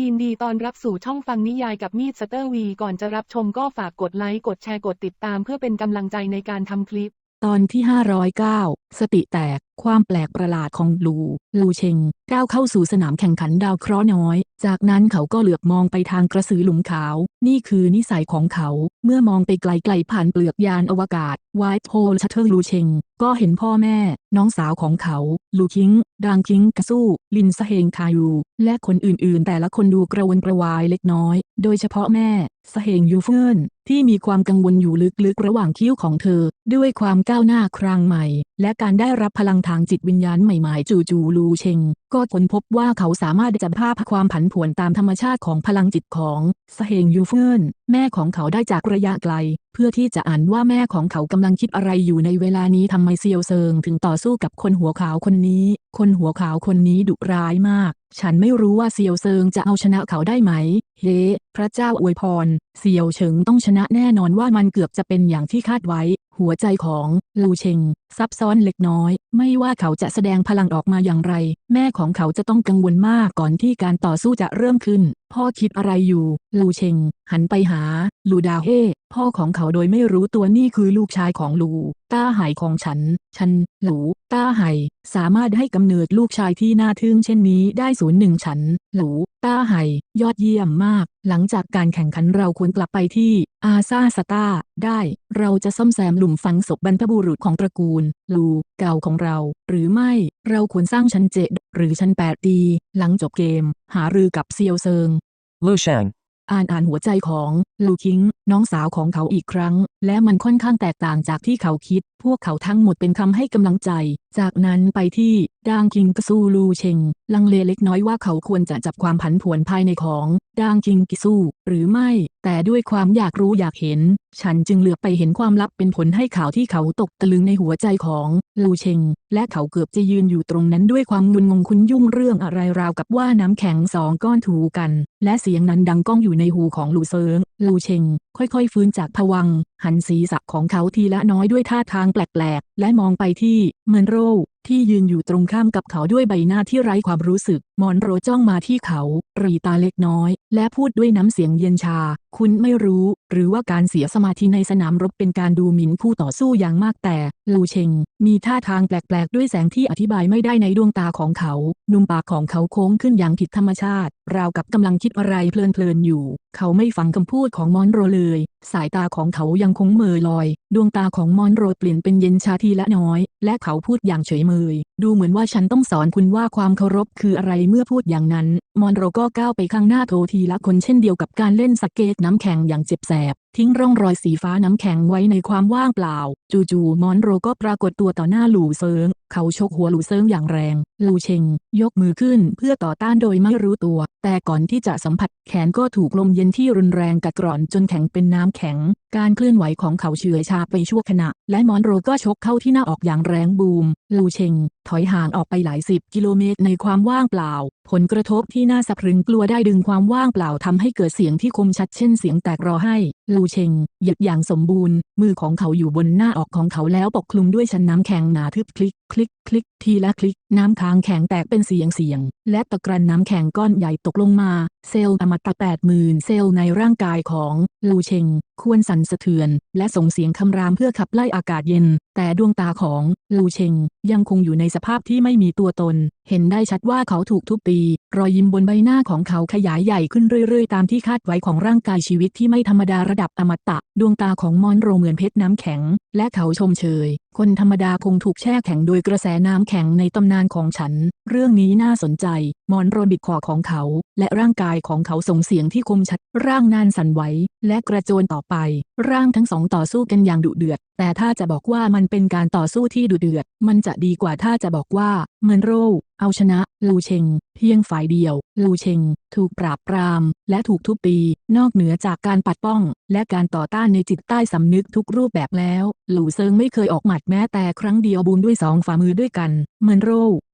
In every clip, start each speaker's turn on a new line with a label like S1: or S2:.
S1: ยินดีตอนรับสู่ช่องฟังนิยายกับมีดสเตอร์วี ก่อนจะรับชมก็ฝากกดไลค์ กดแชร์ กดติดตามเพื่อเป็นกำลังใจในการทำคลิป
S2: ตอนที่ 509 สติแตก ความแปลกประหลาดของลู ลูเชง ก้าวเข้าสู่สนามแข่งขันดาวเคราะห์น้อย จากนั้นเขาก็เหลือบมองไปทางกระสือหลุมขาว นี่คือนิสัยของเขา เมื่อมองไปไกลๆผ่านเปลือกยานอวกาศไวท์โพลชัตเตอร์ลูเชง ก็เห็นพ่อแม่ น้องสาวของเขา ลูคิงดางคิงกะสู้ลินสเฮงคายู และคนอื่นๆ แต่ละคนดูกระวนกระวายเล็กน้อย โดยเฉพาะแม่สเฮงยูเฟินที่มีความกังวลอยู่ลึกๆ ระหว่างคิ้วของเธอ ด้วยความก้าวหน้าครั้งใหม่ และการได้รับพลังทางจิตวิญญาณใหม่ๆ จู่ๆลูเชง ก็ค้นพบว่าเขาสามารถจับภาพความผันผวนตามธรรมชาติของพลังจิตของสเฮงยูเฟินแม่ของเขาได้จากระยะไกล เพื่อที่จะอ่านว่าแม่ของเขากำลังคิดอะไรอยู่ในเวลานี้ทำไมเซียวเซิงถึงต่อสู้กับคนหัวขาวคนนี้ คนหัวขาวคนนี้ดุร้ายมาก ฉันไม่รู้ว่าเซียวเซิงจะเอาชนะเขาได้ไหม เฮ้ พระเจ้าอวยพรเซียวเฉิงต้องชนะแน่นอนว่ามันเกือบจะเป็นอย่างที่คาดไว้ หัวใจของลูเชงซับซ้อนเล็กน้อย ไม่ว่าเขาจะแสดงพลังออกมาอย่างไร แม่ของเขาจะต้องกังวลมากก่อนที่การต่อสู้จะเริ่มขึ้น พ่อคิดอะไรอยู่ ลูเชงหันไปหา ลูดาเฮพ่อของเขาโดยไม่รู้ตัวนี่คือลูกชายของลูต้าไห่ของฉัน ฉัน หลูต้าไห่สามารถให้กำเนิดลูกชายที่น่าทึ่งเช่นนี้ได้ศูนย์หนึ่งฉัน หลู ต้าไหยอดเยี่ยมมาก หลังจากการแข่งขันเราควรกลับไปที่อาซาสตาได้ เราจะซ่อมแซมหลุมฝังศพบรรพบุรุษของตระกูล ลูเก่าของเรา หรือไม่เราควรสร้างชั้นเจ็ดหรือชั้นแปดดี หลังจบเกม หารือกับเซียวเซิง
S3: Lu Shang.
S2: อ่านอ่านหัวใจของลูคิง น้องสาวของเขาอีกครั้ง และมันค่อนข้างแตกต่างจากที่เขาคิด พวกเขาทั้งหมดเป็นคำให้กำลังใจ จากนั้นไปที่ดางคิงกซูลูเชง ลังเลเล็กน้อยว่าเขาควรจะจับความผันผวนภายในของดางคิงกิซูหรือไม่ แต่ด้วยความอยากรู้อยากเห็น ฉันจึงเหลือบไปเห็นความลับเป็นผลให้ข่าวที่เขาตกตะลึงในหัวใจของลูเชง และเขาเกือบจะยืนอยู่ตรงนั้นด้วยความงุนงงคุ้นยุ่งเรื่องอะไรราวกับว่าน้ำแข็งสองก้อนถูกัน และเสียงนั้นดังก้องอยู่ในหูของลูเซิงลูเชง ค่อยๆฟื้นจากผวัง หันศีรษะของเขาทีละน้อยด้วยท่าทางแปลกๆ และมองไปที่เมนโรที่ยืนอยู่ตรงข้ามกับเขาด้วยใบหน้าที่ไร้ความรู้สึก มอนโรจ้องมาที่เขารีตาเล็กน้อย และพูดด้วยน้ำเสียงเย็นชา คุณไม่รู้ หรือว่าการเสียสมาธิในสนามรบเป็นการดูหมิ่นคู่ต่อสู้อย่างมากแต่ ลูเชง มีท่าทางแปลกๆ ด้วยแสงที่อธิบายไม่ได้ในดวงตาของเขา นุ่มปากของเขาโค้งขึ้นอย่างผิดธรรมชาติ ราวกับกำลังคิดอะไรเพลินๆอยู่ เขาไม่ฟังคำพูดของมอนโรเลย สายตาของเขายังคงเมยลอย ดวงตาของมอนโรเปลี่ยนเป็นเย็นชาทีละน้อย และเขาพูดอย่างเฉยเมย ดูเหมือนว่าฉันต้องสอนคุณว่าความเคารพคืออะไรเมื่อพูดอย่างนั้น มอนโรก็ก้าวไปข้างหน้าโททีละคนเช่นเดียวกับการเล่นสเก็ตน้ำแข็งอย่างเจ็บแสบ ทิ้งร่องรอยสีฟ้าน้ำแข็งไว้ในความว่างเปล่า จู่ๆมอนโรก็ปรากฏตัวต่อหน้าหลู่เซิง เขาชกหัวหลู่เซิงอย่างแรงลู่เชงยกมือขึ้นเพื่อต่อต้านโดยไม่รู้ตัว แต่ก่อนที่จะสัมผัสแขนก็ถูกลมเย็นที่รุนแรงกัดกร่อนจนแข็งเป็นน้ำแข็ง การเคลื่อนไหวของเขาเฉื่อยชาไปชั่วขณะ และมอนโรก็ชกเข้าที่หน้าออกอย่างแรงบูม ลูเชง ถอยห่างออกไปหลายสิบกิโลเมตรในความว่างเปล่า ผลกระทบที่น่าสะพรึงกลัวได้ดึงความว่างเปล่าทำให้เกิดเสียงที่คมชัดเช่นเสียงแตกรอให้ ลูเชงหยียดอย่างสมบูรณ์ มือของเขาอยู่บนหน้าออกของเขาแล้วปกคลุมด้วยชั้นน้ำแข็งหนาทึบคลิกคลิกคลิกทีละคลิก น้ำค้างแข็งแตกเป็นเสียงเสียง และตะกรันน้ำแข็งก้อนใหญ่ตกลงมา เซลล์อมตะแปดหมื่นเซลล์ในร่างกายของ ลูเชงควรสั่นสะเทือน และส่งเสียงคำรามเพื่อขับไล่อากาศเย็นแต่ดวงตาของลูเชงยังคงอยู่ในสภาพที่ไม่มีตัวตน เห็นได้ชัดว่าเขาถูกทุบตี รอยยิ้มบนใบหน้าของเขาขยายใหญ่ขึ้นเรื่อยๆ ตามที่คาดไว้ของร่างกายชีวิตที่ไม่ธรรมดาระดับอมตะ ดวงตาของมอนโรเหมือนเพชรน้ำแข็ง และเขาชมเชย คนธรรมดาคงถูกแช่แข็งโดยกระแสน้ำแข็งในตำนานของฉัน เรื่องนี้น่าสนใจ มอนโรบิดคอของเขา และร่างกายของเขาส่งเสียงที่คมชัด ร่างนานสั่นไหวและกระโจนต่อไป ร่างทั้งสองต่อสู้กันอย่างดุเดือด แต่ถ้าจะบอกว่ามันเป็นการต่อสู้ที่ดุเดือด มันจะดีกว่าถ้าจะบอกว่าเมนโรเอาชนะ ลูเชง เพียงฝ่ายเดียว ลูเชง ถูกปราบปราม และถูกทุบตี นอกเหนือจากการปัดป้อง และการต่อต้านในจิตใต้สำนึกทุกรูปแบบแล้ว ลู่เซิงไม่เคยออกหมัดแม้แต่ครั้งเดียวบูมด้วยสองฝ่ามือด้วยกันเมนโร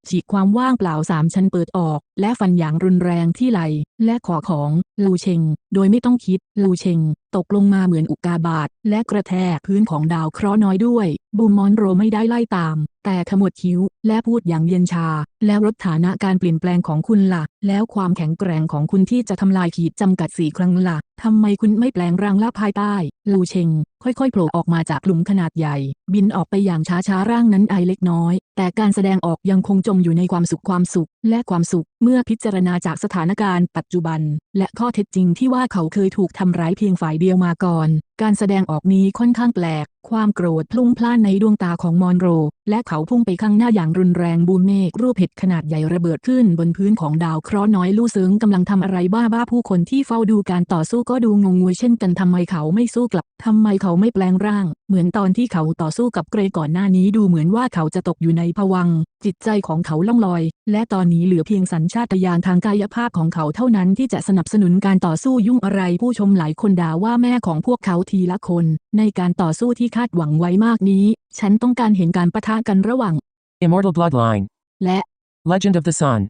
S2: ฉีกความว่างเปล่าสามชั้นเปิดออก และฟันอย่างรุนแรงที่ไหล และขอของ ลูเชง โดยไม่ต้องคิด ลูเชง ตกลงมาเหมือนอุกกาบาตและกระแทกพื้นของดาวเคราะห์น้อยด้วย บูมมอนโรไม่ได้ไล่ตามแต่ขมวดคิ้ว และพูดอย่างเย็นชา แล้วลดฐานะการเปลี่ยนแปลงของคุณล่ะ แล้วความแข็งแกร่งของคุณที่จะทำลายขีดจำกัดสี่ครั้งล่ะทำไมคุณไม่แปลงร่างล่าภายใต้ ลูเชง ค่อยๆโผล่ออกมาจากหลุมขนาดใหญ่ บินออกไปอย่างช้าๆร่างนั้นไอเล็กน้อย แต่การแสดงออกยังคงจมอยู่ในความสุขความสุข และความสุข เมื่อพิจารณาจากสถานการณ์ปัจจุบัน และข้อเท็จจริงที่ว่าเขาเคยถูกทำร้ายเพียงฝ่ายเดียวมาก่อน การแสดงออกนี้ค่อนข้างแปลก ความโกรธพลุ่งพล่านในดวงตาของมอนโร และเขาพุ่งไปข้างหน้าอย่างรุนแรงบูมเมฆรูปเห็ดขนาดใหญ่ระเบิดขึ้นบนพื้นของดาวเคราะห์น้อยลู่ซึ้งกำลังทำอะไรบ้าๆผู้คนที่เฝ้าดูการต่อสู้ก็ดูงงงวยเช่นกันทำไมเขาไม่สู้กลับทำไมเขาไม่แปลงร่าง เหมือนตอนที่เขาต่อสู้กับเกรก่อนหน้านี้ดูเหมือนว่าเขาจะตกอยู่ในภวังค์จิตใจของเขาล่องลอย และตอนนี้เหลือเพียงสัญชาตญาณทางกายภาพของเขาเท่านั้นที่จะสนับสนุนการต่อสู้ยุ่งอะไรผู้ชมหลายคนด่าว่าแม่ของพวกเขาทีละคน ในการต่อสู้ที่คาดหวังไว้มากนี้ ฉันต้องการเห็นการปะทะกันระหว่าง
S3: Immortal Bloodline.
S2: และ
S3: Legend of the Sun.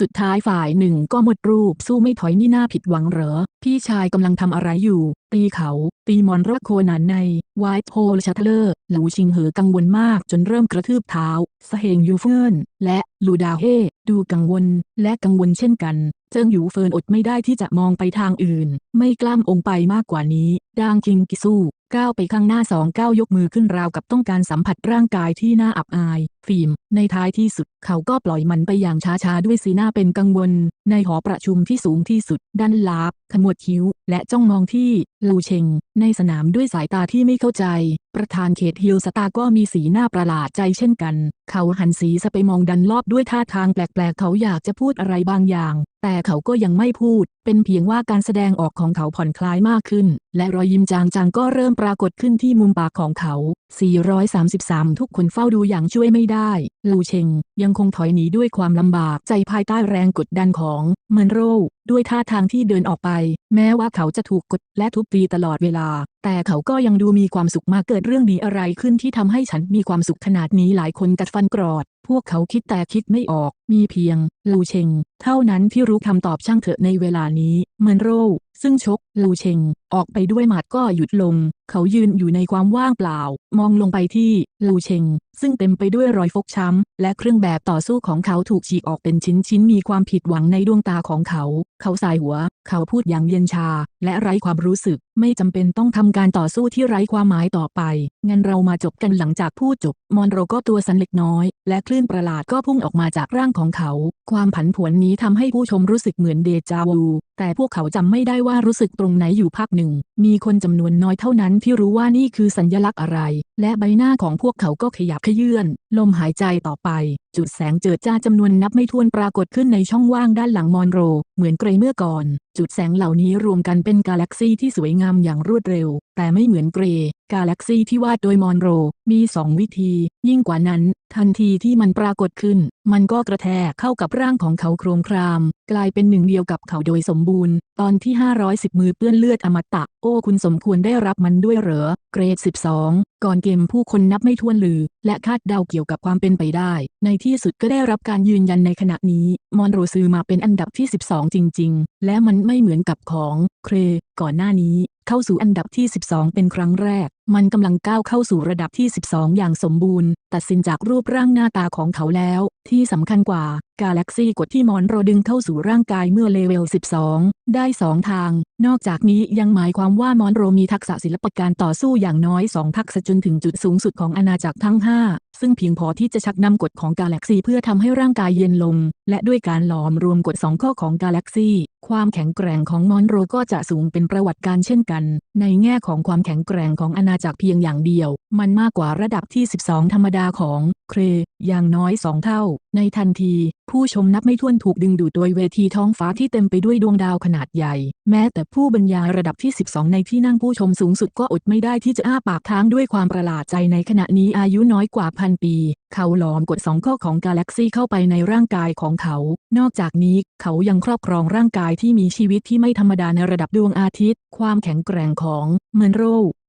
S2: สุดท้ายฝ่ายหนึ่งก็หมดรูปสู้ไม่ถอยนี่น่าผิดหวังเหรอ พี่ชายกำลังทำอะไรอยู่ ตีเขา ตีมอนรโคนันในไวท์โพลชัตเลอร์หลูชิงเหอกังวลมากจนเริ่มกระทืบเท้าสเฮงยูเฟินและลูดาเฮดูกังวล และกังวลเช่นกัน เจิงหยูเฟินอดไม่ได้ที่จะมองไปทางอื่น ไม่กล้ามองไปมากกว่านี้ ดางคิงกิซูก้าวไปข้างหน้าสองก้าวยกมือขึ้นราวกับต้องการสัมผัสร่างกายที่น่าอับอาย ฟิล์ม ในท้ายที่สุด เขาก็ปล่อยมันไปอย่างช้าๆ ด้วยสีหน้าเป็นกังวล ในหอประชุมที่สูงที่สุดด้านลับ ขมวดคิ้ว และจ้องมองที่ ลูเชง ในสนามด้วยสายตาที่ไม่เข้าใจ ประธานเขตฮิลสตาก็มีสีหน้าประหลาดใจเช่นกัน เขาหันสีสไปมองดันรอบด้วยท่าทางแปลกๆ เขาอยากจะพูดอะไรบางอย่าง แต่เขาก็ยังไม่พูด เป็นเพียงว่าการแสดงออกของเขาผ่อนคลายมากขึ้น และรอยยิ้มจางๆก็เริ่มปรากฏขึ้นที่มุมปากของเขา 433 ทุกคนเฝ้าดูอย่างช่วยไม่ได้ ลูเชง ยังคงถอยหนีด้วยความลำบากใจภายใต้แรงกดดันของเมนโรด้วยท่าทางที่เดินออกไป แม้ว่าเขาจะถูกกดและทุบตีตลอดเวลา แต่เขาก็ยังดูมีความสุขมากเกิดเรื่องดีอะไรขึ้นที่ทำให้ฉันมีความสุขขนาดนี้หลายคนกัดฟันกรอด พวกเขาคิดแต่คิดไม่ออก มีเพียง ลูเชง เท่านั้นที่รู้คำตอบช่างเถอะในเวลานี้ เมนโรซึ่งชก ลูเชง ออกไปด้วยหมัดก็หยุดลงเขายืนอยู่ในความว่างเปล่า มองลงไปที่ลูเชง ซึ่งเต็มไปด้วยรอยฟกช้ำ และเครื่องแบบต่อสู้ของเขาถูกฉีกออกเป็นชิ้นๆ มีความผิดหวังในดวงตาของเขา เขาสายหัว เขาพูดอย่างเย็นชา และไร้ความรู้สึก ไม่จำเป็นต้องทำการต่อสู้ที่ไร้ความหมายต่อไป งั้นเรามาจบกันหลังจากพูดจบ มอนโรก็ตัวสั่นเล็กน้อย และคลื่นประหลาดก็พุ่งออกมาจากร่างของเขา ความผันผวนนี้ทำให้ผู้ชมรู้สึกเหมือนเดจาวู แต่พวกเขาจำไม่ได้ว่ารู้สึกตรงไหนอยู่พักหนึ่ง มีคนจำนวนน้อยเท่านั้นที่รู้ว่านี่คือสัญลักษณ์อะไร และใบหน้าของพวกเขาก็ขยับขยื่นลมหายใจต่อไป จุดแสงเจิดจ้าจำนวนนับไม่ถ้วนปรากฏขึ้นในช่องว่างด้านหลังมอนโร เหมือนเกรเมื่อก่อน จุดแสงเหล่านี้รวมกันเป็นกาแล็กซีที่สวยงามอย่างรวดเร็ว แต่ไม่เหมือนเกรกาแล็กซีที่วาดโดยมอนโร มีสองวิธี ยิ่งกว่านั้น ทันทีที่มันปรากฏขึ้น มันก็กระแทกเข้ากับร่างของเขาโครมคราม กลายเป็นหนึ่งเดียวกับเขาโดยสมบูรณ์ ตอนที่ 510 มือเปื้อนเลือดอมตะ โอ้ คุณสมควรได้รับมันด้วยเหรอ เกรด 12 ก่อนเกมผู้คนนับไม่ถ้วนลือ และคาดเดาเกี่ยวกับความเป็นไปได้ ในที่สุดก็ได้รับการยืนยันในขณะนี้ มอนโรซื้อมาเป็นอันดับที่ 12 จริง ๆ และมันไม่เหมือนกับของเคร ก่อนหน้านี้ เข้าสู่อันดับที่ 12 เป็นครั้งแรก มันกำลังก้าวเข้าสู่ระดับที่ 12 อย่างสมบูรณ์ ตัดสินจากรูปร่างหน้าตาของเขาแล้ว ที่สำคัญกว่ากาแล็กซี่กดที่มอนโรดึงเข้าสู่ร่างกายเมื่อเลเวล 12 ได้ 2 ทาง นอกจากนี้ยังหมายความว่ามอนโรมีทักษะศิลปการต่อสู้อย่างน้อยสองทักษะจนถึงจุดสูงสุดของอาณาจักรทั้ง 5 ซึ่งเพียงพอที่จะชักนำกฎของกาแล็กซีเพื่อทำให้ร่างกายเย็นลง และด้วยการหลอมรวมกฎ2ข้อของกาแล็กซีความแข็งแกร่งของมอนโรก็จะสูงเป็นประวัติการเช่นกัน ในแง่ของความแข็งแกร่งของอาณาจักรเพียงอย่างเดียว มันมากกว่าระดับที่ 12 ธรรมดาของ เคร อย่างน้อย2เท่า ในทันที ผู้ชมนับไม่ถ้วนถูกดึงดูดโดยเวทีท้องฟ้าที่เต็มไปด้วยดวงดาวขนาดใหญ่ แม้แต่ผู้บรรยายระดับที่ 12 ในที่นั่งผู้ชมสูงสุดก็อดไม่ได้ที่จะอ้าปากค้างด้วยความประหลาดใจในขณะนี้อายุน้อยกว่าพันปี เขาหลอมกดสองข้อของกาแล็กซี่เข้าไปในร่างกายของเขา นอกจากนี้เขายังครอบครองร่างกายที่มีชีวิตที่ไม่ธรรมดาในระดับดวงอาทิตย์ ความแข็งแกร่งของ มนโร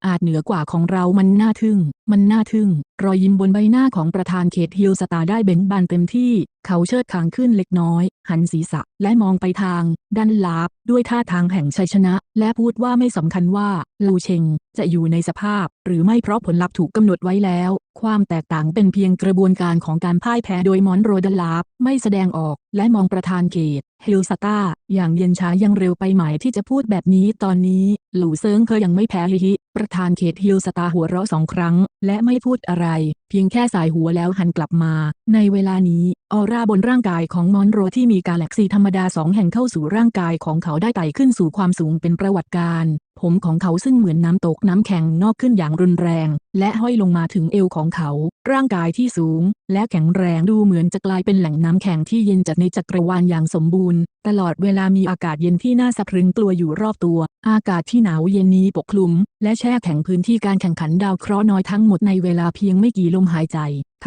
S2: อาจเหนือกว่าของเรามันน่าทึ่ง มันน่าทึ่ง รอยยิ้มบนใบหน้าของประธานเขตฮิลสตาได้เบ่งบานเต็มที่ เขาเชิดคางขึ้นเล็กน้อย หันศีรษะและมองไปทาง ด้านลับด้วยท่าทางแห่งชัยชนะ และพูดว่าไม่สำคัญว่า ลูเชง จะอยู่ในสภาพ หรือไม่เพราะผลลัพธ์ถูกกำหนดไว้แล้ว ความแตกต่างเป็นเพียงกระบวนการของการพ่ายแพ้โดยมอนโรดลาฟไม่แสดงออก และมองประธานเขตฮิลสตาอย่างเย็นช้ายังเร็วไปไหมที่จะพูดแบบนี้ตอนนี้ หลู่เซิงเคยยังไม่แพ้ฮิฮิ ประธานเขตฮิลสตาหัวเราะสองครั้ง และไม่พูดอะไร เพียงแค่สายหัวแล้วหันกลับมา ในเวลานี้ออร่าบนร่างกายของมอนโรที่มีกาแล็กซีธรรมดาสองแห่งเข้าสู่ร่างกายของเขาได้ไต่ขึ้นสู่ความสูงเป็นประวัติการ ผมของเขาซึ่งเหมือนน้ำตกน้ำแข็งนอกขึ้นอย่างรุนแรง และห้อยลงมาถึงเอวของเขา ร่างกายที่สูง และแข็งแรงดูเหมือนจะกลายเป็นแหล่งน้ำแข็งที่เย็นจัดในจักรวาลอย่างสมบูรณ์ ตลอดเวลามีอากาศเย็นที่น่าสะพรึงกลัวอยู่รอบตัว อากาศที่หนาวเย็นนี้ปกคลุม และแช่แข็งพื้นที่การแข่งขันดาวเคราะห์น้อยทั้งหมดในเวลาเพียงไม่กี่ลมหายใจ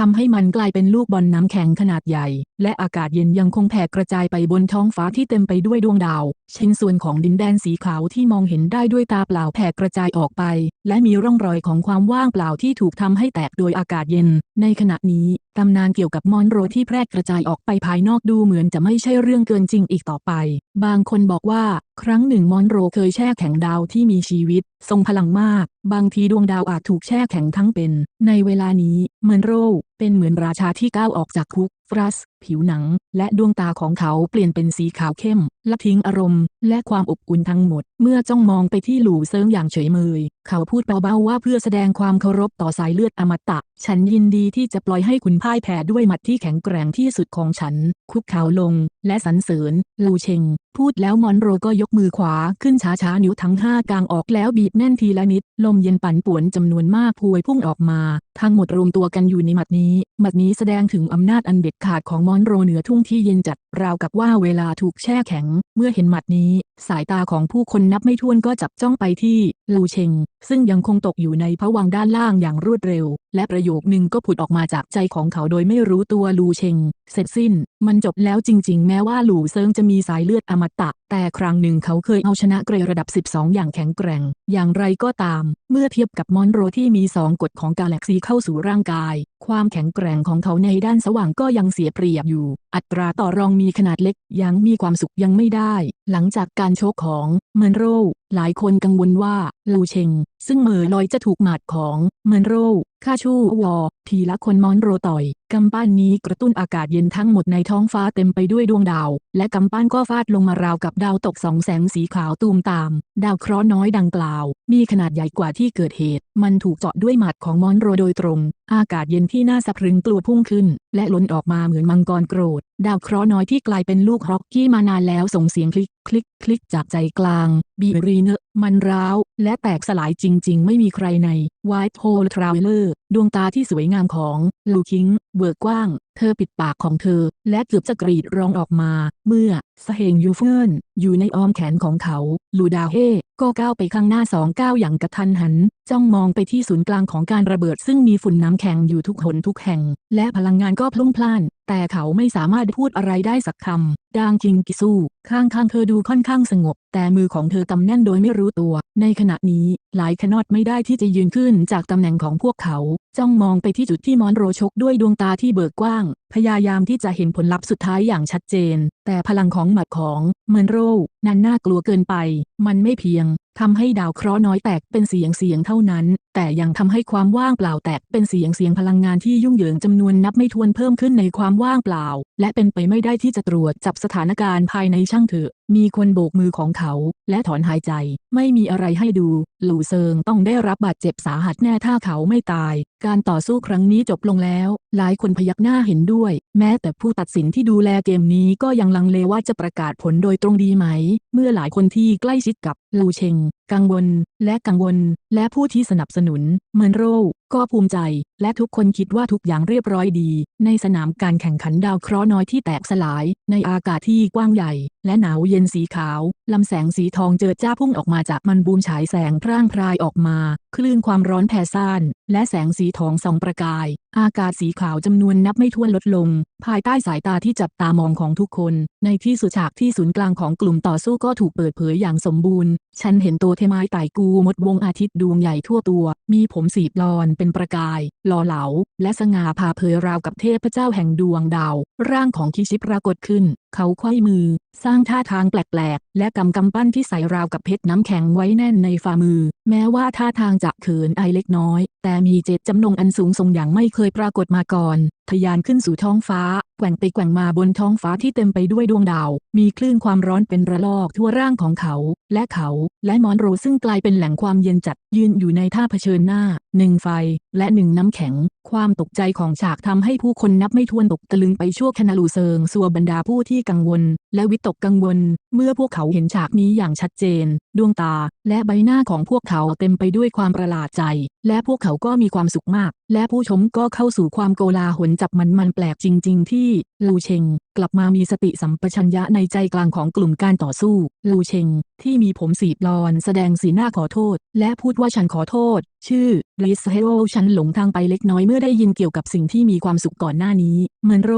S2: ทำให้มันกลายเป็นลูกบอลน้ำแข็งขนาดใหญ่ และอากาศเย็นยังคงแผ่กระจายไปบนท้องฟ้าที่เต็มไปด้วยดวงดาวชิ้นส่วนของดินแดนสีขาวที่มองเห็นได้ด้วยตาเปล่าแผ่กระจายออกไป และมีร่องรอยของความว่างเปล่าที่ถูกทำให้แตกโดยอากาศเย็น ในขณะนี้ตำนานเกี่ยวกับมอนโรที่แพร่กระจายออกไปภายนอกดูเหมือนจะไม่ใช่เรื่องเกินจริงอีกต่อไป บางคนบอกว่า ครั้งหนึ่งมอนโรเคยแช่แข็งดาวที่มีชีวิต ทรงพลังมาก บางทีดวงดาวอาจถูกแช่แข็งทั้งเป็น ในเวลานี้มอนโร เป็นเหมือนราชาที่ก้าวออกจากคุกฟรัส ผิวหนัง และดวงตาของเขาเปลี่ยนเป็นสีขาวเข้ม ละทิ้งอารมณ์ และความอบอุ่นทั้งหมด เมื่อจ้องมองไปที่หลู่เซิงอย่างเฉยเมย เขาพูดเบาๆว่าเพื่อแสดงความเคารพต่อสายเลือดอมตะ ฉันยินดีที่จะปล่อยให้คุณพ่ายแพ้ด้วยหมัดที่แข็งแกร่งที่สุดของฉัน คุกเข่าลง และสรรเสริญลูเชง พูดแล้วมอนโรก็ยกมือขวาขึ้นช้าๆนิ้วทั้งห้ากางออกแล้วบีบแน่นทีละนิด ลมเย็นปั่นป่วนจำนวนมากพวยพุ่งออกมา ทั้งหมดรวมตัวกันอยู่ในหมัดนี้ หมัดนี้แสดงถึงอำนาจอันเด็ดขาดของมอนโรเหนือทุ่งที่เย็นจัด ราวกับว่าเวลาถูกแช่แข็ง เมื่อเห็นหมัดนี้ สายตาของผู้คนนับไม่ถ้วนก็จับจ้องไปที่ลูเชง ซึ่งยังคงตกอยู่ในผวังด้านล่างอย่างรวดเร็ว และประโยคนึงก็ผุดออกมาจากใจของเขาโดยไม่รู้ตัวลูเชง เสร็จสิ้น มันจบแล้วจริง ๆ แม้ว่าหลู่เซิงจะมีสายเลือดอมตะ แต่ครั้งหนึ่งเขาเคยเอาชนะเกรระดับ 12 อย่างแข็งแกร่ง อย่างไรก็ตาม เมื่อเทียบกับมอนโรที่มีสองกฎของกาแล็กซีเข้าสู่ร่างกาย ความแข็งแกร่งของเขาในด้านสว่างก็ยังเสียเปรียบอยู่ อัตราต่อรองมีขนาดเล็กยังมีความสุขยังไม่ได้ หลังจากการโชกของเมนโรหลายคนกังวลว่าลูเชง ซึ่งเมอลอยจะถูกหมัดของเมนโรฆ่าชู่วอ ทีละคนมอนโรต่อย กำปั้นนี้กระตุ้นอากาศเย็นทั้งหมดในท้องฟ้าเต็มไปด้วยดวงดาว และกำปั้นก็ฟาดลงมาราวกับดาวตกสองแสงสีขาวตูมตาม ดาวเคราะห์น้อยดังกล่าว มีขนาดใหญ่กว่าที่เกิดเหตุ มันถูกเจาะด้วยหมัดของมอนโรโดยตรง อากาศเย็นที่น่าสะพรึงกลัวพุ่งขึ้น และล้นออกมาเหมือนมังกรโกรธ ดาวเคราะห์น้อยที่กลายเป็นลูกฮอกกี้มานานแล้วส่งเสียงคลิกคลิกคลิกจากใจกลาง บีรีเนอร์มันร้าว และแตกสลายจริง ๆ ไม่มีใครใน White Hole Traveler ดวงตาที่สวยงามของลูคิง เบิกกว้าง เธอปิดปากของเธอ และเกือบจะกรีดร้องออกมา เมื่อสเฮงยูเฟินอยู่ในอ้อมแขนของเขา ลูดาเฮก็ก้าวไปข้างหน้าสองก้าวอย่างกระทันหัน จ้องมองไปที่ศูนย์กลางของการระเบิดซึ่งมีฝุ่นน้ำแข็งอยู่ทุกหนทุกแห่ง และพลังงานก็พลุ่งพล่าน แต่เขาไม่สามารถพูดอะไรได้สักคำ ดางคิงกิซูข้างๆเธอดูค่อนข้างสงบ แต่มือของเธอกำแน่นโดยไม่รู้ตัว ในขณะนี้หลายคนอดไม่ได้ที่จะยืนขึ้นจากตำแหน่งของพวกเขา จ้องมองไปที่จุดที่มอนโรชกด้วยดวงตาที่เบิกกว้าง พยายามที่จะเห็นผลลัพธ์สุดท้ายอย่างชัดเจน แต่พลังของหมัดของเมนโรนั้นน่ากลัวเกินไป มันไม่เพียง ทำให้ดาวเคราะห์น้อยแตกเป็นเสียงเสียงเท่านั้น แต่ยังทำให้ความว่างเปล่าแตกเป็นเสียงเสียงพลังงานที่ยุ่งเหยิงจำนวนนับไม่ถ้วนเพิ่มขึ้นในความว่างเปล่า และเป็นไปไม่ได้ที่จะตรวจจับสถานการณ์ภายในช่างเถอะ มีคนโบกมือของเขา และถอนหายใจ ไม่มีอะไรให้ดู หลู่เซิงต้องได้รับบาดเจ็บสาหัสแน่ถ้าเขาไม่ตาย การต่อสู้ครั้งนี้จบลงแล้ว หลายคนพยักหน้าเห็นด้วย แม้แต่ผู้ตัดสินที่ดูแลเกมนี้ก็ยังลังเลว่าจะประกาศผลโดยตรงดีไหม เมื่อหลายคนที่ใกล้ชิดกับลูเชง กังวล และกังวล และผู้ที่สนับสนุน เมนโร ก็ภูมิใจ และทุกคนคิดว่าทุกอย่างเรียบร้อยดี ในสนามการแข่งขันดาวเคราะห์น้อยที่แตกสลาย ในอากาศที่กว้างใหญ่ และหนาวเย็นสีขาว ลำแสงสีทองเจิดจ้าพุ่งออกมาจากมันบูมฉายแสงพร่างพรายออกมา คลื่นความร้อนแผ่ซ่าน และแสงสีทองส่องประกาย อากาศสีขาวจำนวนนับไม่ถ้วนลดลง ภายใต้สายตาที่จับตามองของทุกคน ในที่สุดฉากที่ศูนย์กลางของกลุ่มต่อสู้ก็ถูกเปิดเผยอย่างสมบูรณ์ ฉันเห็นตัวเทไม้ไต่กูมดวงอาทิตย์ดวงใหญ่ทั่วตัว มีผมสีบลอนเป็นประกาย หล่อเหลา และสง่าผ่าเผยราวกับเทพเจ้าแห่งดวงดาว ร่างของคิชิปรากฏขึ้นเขาไขว้มือ สร้างท่าทางแปลกๆ และกำกำปั้นที่ใส่ราวกับเพชรน้ำแข็งไว้แน่นในฝ่ามือ แม้ว่าท่าทางจะเขินอายเล็กน้อย แต่มีเจตจำนงอันสูงส่งอย่างไม่เคยปรากฏมาก่อนทะยานขึ้นสู่ท้องฟ้า แกว่งไปแกว่งมาบนท้องฟ้าที่เต็มไปด้วยดวงดาว มีคลื่นความร้อนเป็นระลอกทั่วร่างของเขา และเขาและมอนโรซึ่งกลายเป็นแหล่งความเย็นจัดยืนอยู่ในท่าเผชิญหน้าหนึ่งไฟและหนึ่งน้ำแข็ง ความตกใจของฉากทำให้ผู้คนนับไม่ถ้วนตกตะลึงไปชั่วขณะลูเซิงสัวบรรดาผู้ที่กังวล และวิตกกังวล เมื่อพวกเขาเห็นฉากนี้อย่างชัดเจน ดวงตา และใบหน้าของพวกเขาเต็มไปด้วยความประหลาดใจ และพวกเขาก็มีความสุขมาก และผู้ชมก็เข้าสู่ความโกลาหลจับมันมันแปลกจริง ๆ ที่ลูเชง กลับมามีสติสัมปชัญญะในใจกลางของกลุ่มการต่อสู้ ลูเชง ที่มีผมสีบลอนแสดงสีหน้าขอโทษ และพูดว่าฉันขอโทษ ชื่อลิสเฮโรฉันหลงทางไปเล็กน้อยเมื่อได้ยินเกี่ยวกับสิ่งที่มีความสุขก่อนหน้านี้เมนโร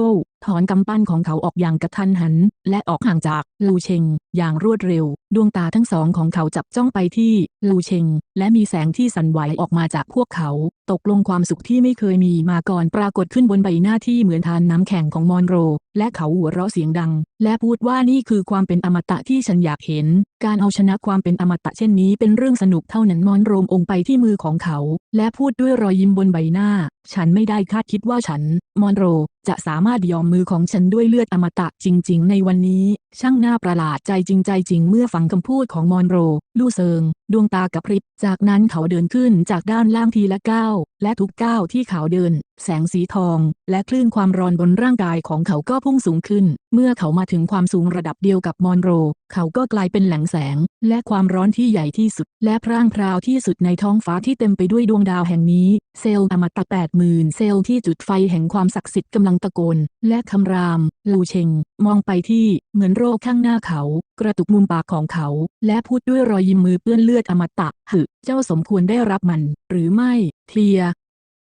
S2: ถอนกำปั้นของเขาออกอย่างกระทันหัน และออกห่างจากลูเชง อย่างรวดเร็ว ดวงตาทั้งสองของเขาจับจ้องไปที่ลูเชง และมีแสงที่สั่นไหวออกมาจากพวกเขา ตกลงความสุขที่ไม่เคยมีมาก่อนปรากฏขึ้นบนใบหน้าที่เหมือนทานน้ำแข็งของมอนโร และเขาหัวเราะเสียงดัง และพูดว่านี่คือความเป็นอมตะที่ฉันอยากเห็นการเอาชนะความเป็นอมตะเช่นนี้เป็นเรื่องสนุกเท่านั้นมอนโรมองไปที่มือของเขา และพูดด้วยรอยยิ้มบนใบหน้า ฉันไม่ได้คาดคิดว่าฉัน มอนโร จะสามารถยอมมือของฉันด้วยเลือดอมตะจริง ๆ ในวันนี้ ช่างน่าประหลาดใจจริงใจจริงเมื่อฟังคำพูดของมอนโร ลู่เซิง ดวงตากระพริบ จากนั้นเขาเดินขึ้นจากด้านล่างทีละก้าวและทุกก้าวที่เขาเดิน แสงสีทอง และคลื่นความร้อนบนร่างกายของเขาก็พุ่งสูงขึ้น เมื่อเขามาถึงความสูงระดับเดียวกับมอนโร เขาก็กลายเป็นแหล่งแสง และความร้อนที่ใหญ่ที่สุด และพร่างพราวที่สุดในท้องฟ้าที่เต็มไปด้วยดวงดาวแห่งนี้ เซลล์อมตะแปดหมื่นเซลล์ที่จุดไฟแห่งความศักดิ์สิทธิ์กำลังตะโกน และคำราม ลูเชง มองไปที่เหมือนโรคข้างหน้าเขา กระตุกมุมปากของเขา และพูดด้วยรอยยิ้มมือเปื้อนเลือดอมตะหึเจ้าสมควรได้รับมัน หรือไม่ เทีย